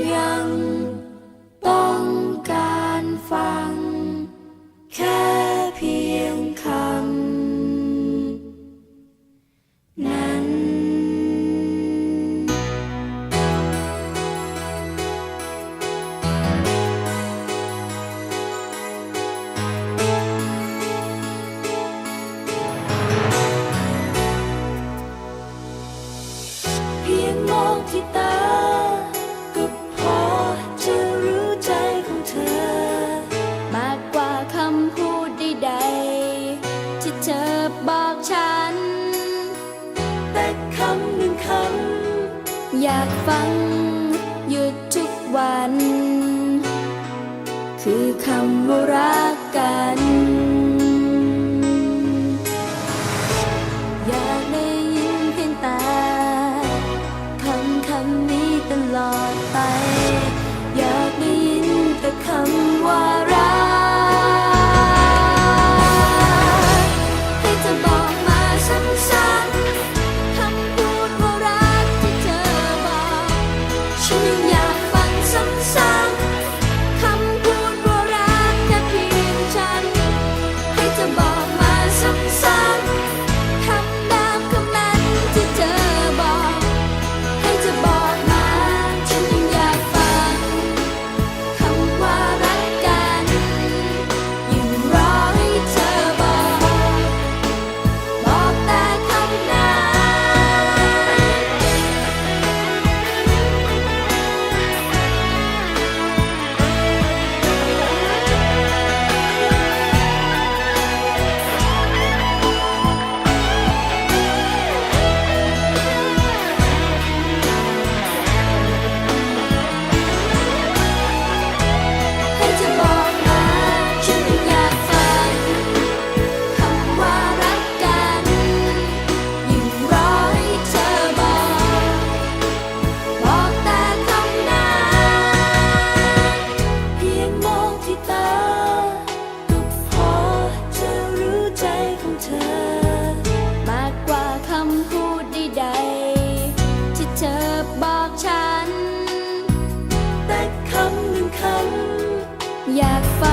ยังต้องการฟัง แค่เพียงคำนั้น เพียงมองที่ตา อยากฟัง หยุดทุกวัน คือคำว่ารักกัน อยากไป